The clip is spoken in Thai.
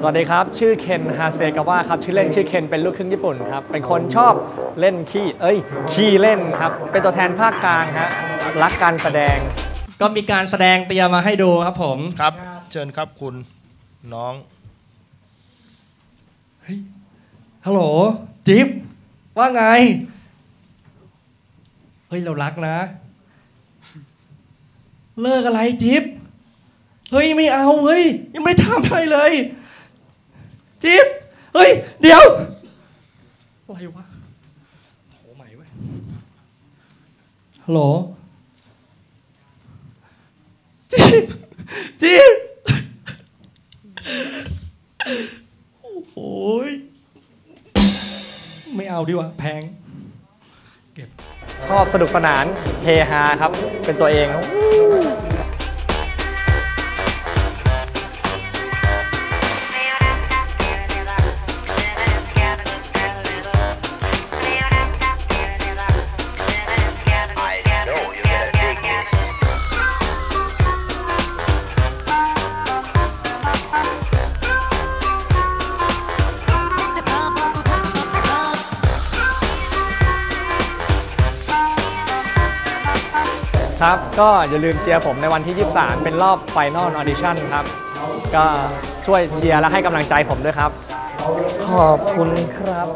สวัสดีครับ ชื่อเคนฮาเซกาวะครับชื่อเล่นชื่อเคนเป็นลูกครึ่งญี่ปุ่นครับ เป็นคนชอบเล่นขี้เอ้ยขี้เล่นครับ เป็นตัวแทนภาคกลางฮะรักการแสดง ก็มีการแสดงเตรียมมาให้ดูครับผมครับ เชิญครับคุณน้องฮัลโหลจิ๊บว่าไง เฮ้ย เรารักนะ เลิกอะไรจิ๊บเฮ้ย ไม่เอาเฮ้ยยังไม่ได้ทำอะไรเลย จิ๊บเฮ้ย เดี๋ยวอะไรวะโทรใหม่เว้ยฮัลโหลจิ๊บจิ๊บโอ้ยไม่เอาดีกว่าแพง เก็บ ชอบสนุกสนานเฮฮาครับ เป็นตัวเอง ครับ ก็อย่าลืมเชียร์ผมในวันที่ 23 เป็นรอบ Final Audition ครับ ก็ช่วยเชียร์และให้กำลังใจผมด้วยครับ ขอบคุณครับ